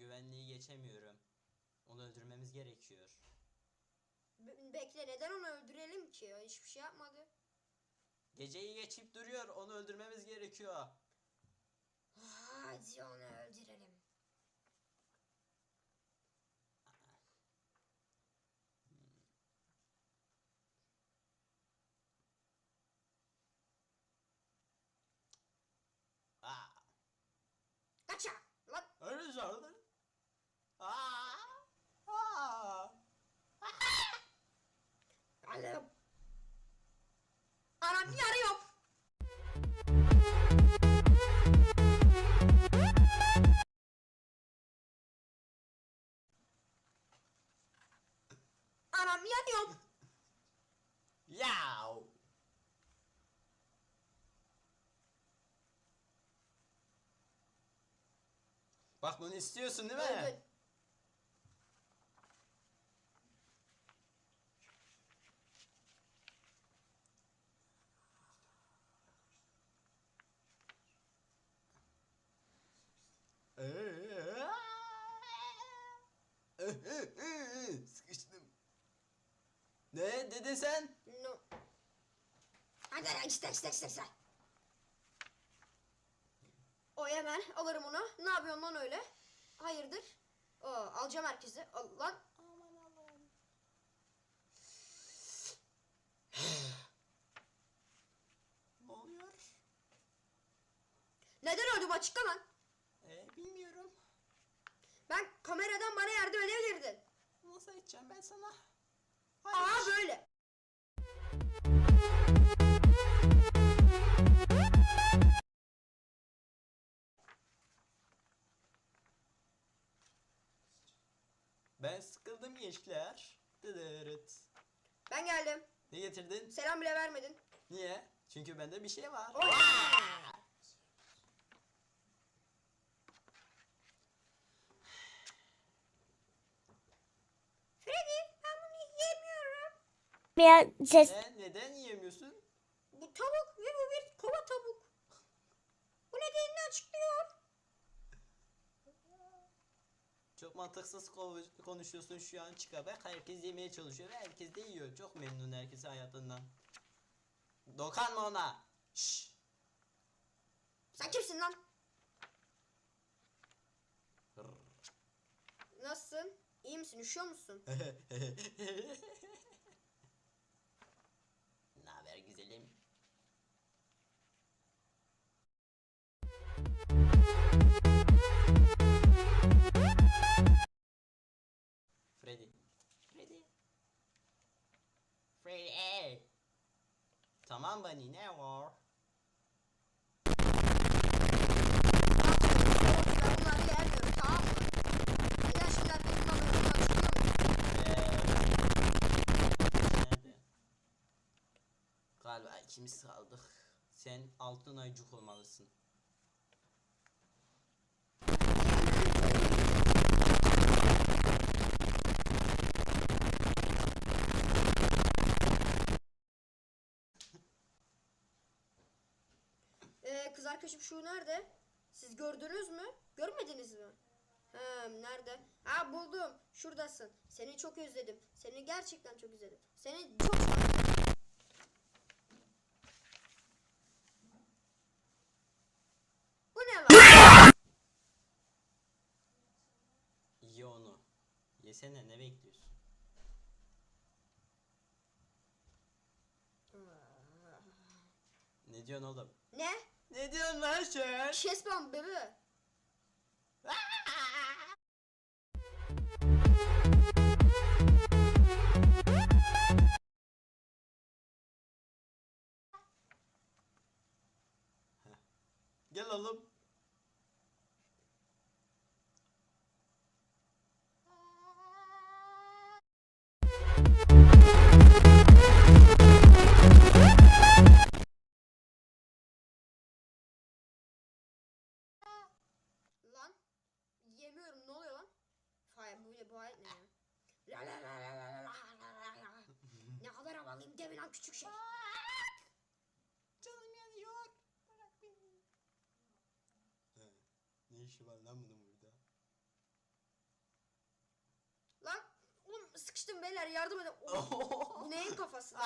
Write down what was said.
Güvenliği geçemiyorum. Onu öldürmemiz gerekiyor. Be- bekle neden onu öldürelim ki? Hiçbir şey yapmadı. Geceyi geçip duruyor. Onu öldürmemiz gerekiyor. Hadi onu öldürelim. Aa, Kaça! Lan öyle zorlar. Anam yanıyorum. Yav. Bak bunu istiyorsun değil mi? Öldün. Sıkıştım. Ne dedin sen? No. Hadi lan işte işte işte işte. O hemen alırım onu. Ne yapıyorsun lan öyle? Hayırdır? Oo, alacağım herkesi. Al, lan. Aman Allah'ım. ne oluyor? Neden öldüm açıkla lan. Ee, bilmiyorum. Ben kameradan bana yardım edebilirdin. Ben sıkıldım gençler. Dıdırıt. Ben geldim. Ne getirdin? Selam bile vermedin. Niye? Çünkü bende bir şey var. Oy! Freddy ben bunu yiyemiyorum. Bir ses Ne? Neden yiyemiyorsun? Bu tavuk ve bu bir kova tavuk. Bu nedenini açıklıyor. Çok mantıksız ko- konuşuyorsun şu an çıka bak. Herkes yemeye çalışıyor ve herkes de yiyor. Çok memnun herkes hayatından. Dokanma ona. Şşş. Sen kimsin lan? Nasılsın? İyi misin? Üşüyor musun? Tamam Bani ne var? Ee, Galiba ikimiz kaldık. Sen altın ayıcık olmalısın. Ee, kız arkadaşım şu nerede? Siz gördünüz mü? Görmediniz mi? Ha, nerede? Ha buldum. Şuradasın. Seni çok özledim. Seni gerçekten çok özledim. Seni çok. Bu ne lan? Ye onu. Yesene ne bekliyorsun? Ne diyorsun oğlum? ne? Ne diyorsun lan sen? Chest bump bebe. Gel oğlum. diye dua etme. La la la la la la la la. ne kadar havalıyım deme lan küçük şey. Bırak. Canım yanıyor. Bırak beni. He, ne işi var lan bunun burada? Lan oğlum sıkıştım beyler yardım edin. Oğlum, bu neyin kafası?